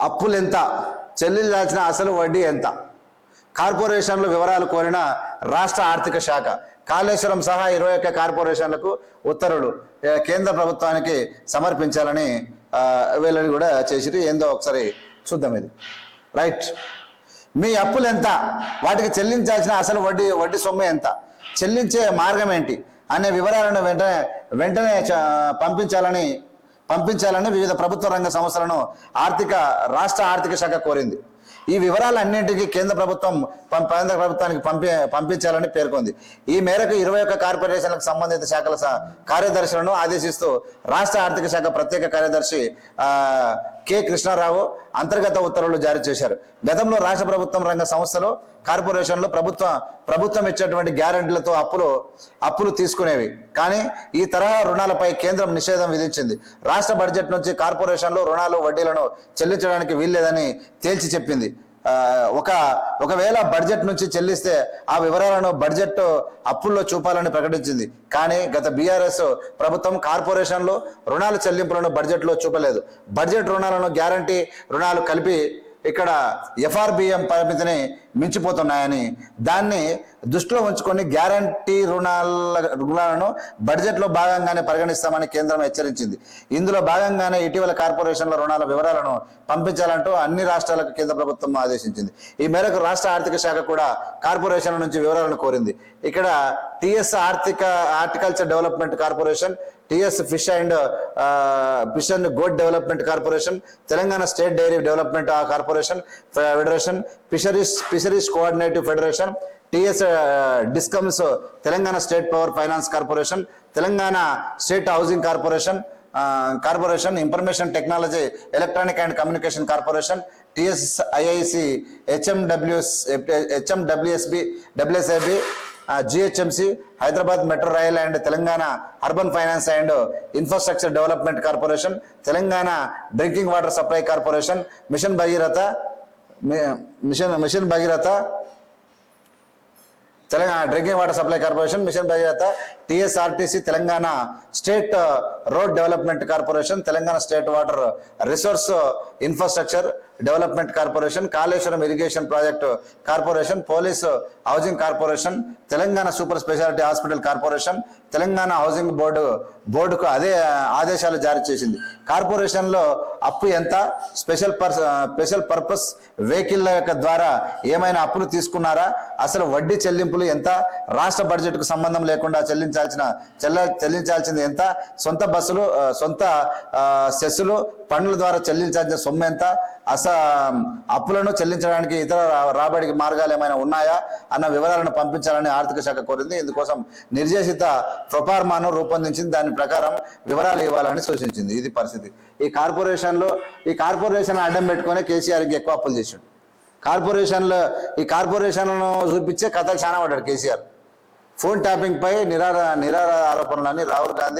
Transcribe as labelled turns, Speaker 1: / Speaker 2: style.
Speaker 1: అప్పులు ఎంత చెల్లించాల్సిన అసలు వడ్డీ ఎంత? కార్పొరేషన్ల వివరాలు కోరిన రాష్ట్ర ఆర్థిక శాఖ. కాళేశ్వరం సహా ఇరవై ఒక్క కార్పొరేషన్లకు ఉత్తర్వులు కేంద్ర ప్రభుత్వానికి సమర్పించాలని వీళ్ళని కూడా చేసిరు ఏందో ఒకసారి చూద్దాం ఇది. రైట్. మీ అప్పులు ఎంత వాటికి చెల్లించాల్సిన అసలు వడ్డీ వడ్డీ సొమ్ము ఎంత? చెల్లించే మార్గం ఏంటి? అనే వివరాలను వెంటనే వెంటనే చ- పంపించాలని పంపించాలని వివిధ ప్రభుత్వ రంగ సంస్థలను ఆర్థిక రాష్ట్ర ఆర్థిక శాఖ కోరింది. ఈ వివరాలన్నింటికీ కేంద్ర ప్రభుత్వం పం- కేంద్ర ప్రభుత్వానికి పంపి పంపించాలని పేర్కొంది. ఈ మేరకు ఇరవై ఒక్క కార్పొరేషన్లకు సంబంధిత శాఖల స- కార్యదర్శులను ఆదేశిస్తూ రాష్ట్ర ఆర్థిక శాఖ ప్రత్యేక కార్యదర్శి కె కృష్ణారావు అంతర్గత ఉత్తర్వులు జారీ చేశారు. గతంలో రాష్ట్ర ప్రభుత్వం రంగ సంస్థలు కార్పొరేషన్లు ప్రభుత్వ ప్రభుత్వం ఇచ్చేటువంటి గ్యారెంటీలతో అప్పులు అప్పులు తీసుకునేవి. కానీ ఈ తరహా రుణాలపై కేంద్రం నిషేధం విధించింది. రాష్ట్ర బడ్జెట్ నుంచి కార్పొరేషన్లు రుణాలు వడ్డీలను చెల్లించడానికి వీల్లేదని తేల్చి చెప్పింది. ఒక ఒకవేళ బడ్జెట్ నుంచి చెల్లిస్తే ఆ వివరాలను బడ్జెట్ అప్పుల్లో చూపాలని ప్రకటించింది. కానీ గత బీఆర్ఎస్ ప్రభుత్వం కార్పొరేషన్లు రుణాల చెల్లింపులను బడ్జెట్లో చూపలేదు. బడ్జెట్ రుణాలను గ్యారంటీ రుణాలు కలిపి ఇక్కడ ఎఫ్ఆర్బిఎం పరిమితిని మించిపోతున్నాయని. దాన్ని దృష్టిలో ఉంచుకొని గ్యారంటీ రుణాల రుణాలను బడ్జెట్లో భాగంగానే పరిగణిస్తామని కేంద్రం హెచ్చరించింది. ఇందులో భాగంగానే ఇటీవల కార్పొరేషన్ల రుణాల వివరాలను పంపించాలంటూ అన్ని రాష్ట్రాలకు కేంద్ర ప్రభుత్వం ఆదేశించింది. ఈ మేరకు రాష్ట్ర ఆర్థిక శాఖ కూడా కార్పొరేషన్ల నుంచి వివరాలను కోరింది. ఇక్కడ టిఎస్ ఆర్థిక horticulture development corporation TS fish and fish and goat development corporation Telangana state dairy development corporation federation fisheries fisheries coordinative federation TS discoms Telangana state power finance corporation Telangana state housing corporation corporation information technology electronic and communication corporation TS IIC HMWS HMWSB WSIB GHMC Hyderabad metro rail and Telangana urban finance and infrastructure development corporation Telangana drinking water supply corporation mission Bhagiratha mission mission Bhagiratha Telangana drinking water supply corporation mission Bhagiratha TSRTC Telangana state road development corporation Telangana state water resource infrastructure development corporation Kaleshwaram irrigation project corporation police housing corporation Telangana super speciality hospital corporation Telangana housing board బోర్డుకు అదే ఆదేశాలు జారీ చేసింది. కార్పొరేషన్లో అప్పు ఎంత? Special purse special purpose vehicle యొక్క ద్వారా ఏమైనా అప్పులు తీసుకున్నారా? అసలు వడ్డీ చెల్లింపులు ఎంత? రాష్ట్ర బడ్జెట్కు సంబంధం లేకుండా చెల్లించాల్సిన చెల్ల చెల్లించాల్సింది ఎంత? సొంత బస్సులు సొంత సెస్సులు పన్నుల ద్వారా చెల్లించాల్సిన సొమ్ము ఎంత? అసలు అప్పులను చెల్లించడానికి ఇతర రాబడికి మార్గాలు ఏమైనా ఉన్నాయా అన్న వివరాలను పంపించాలని ఆర్థిక శాఖ కోరింది. ఇందుకోసం నిర్దేశిత ప్రొపార్మాను రూపొందించింది. దాని ప్రకారం వివరాలు ఇవ్వాలని సూచించింది. ఇది పరిస్థితి. ఈ కార్పొరేషన్లో ఈ కార్పొరేషన్ అడ్డం పెట్టుకునే కేసీఆర్కి ఎక్కువ అప్పులు చేసాడు. కార్పొరేషన్లో ఈ కార్పొరేషన్లను చూపించే కథలు చాలా పడ్డాడు కేసీఆర్. ఫోన్ ట్యాపింగ్ పై నిరార నిరార ఆరోపణలని రాహుల్ గాంధీ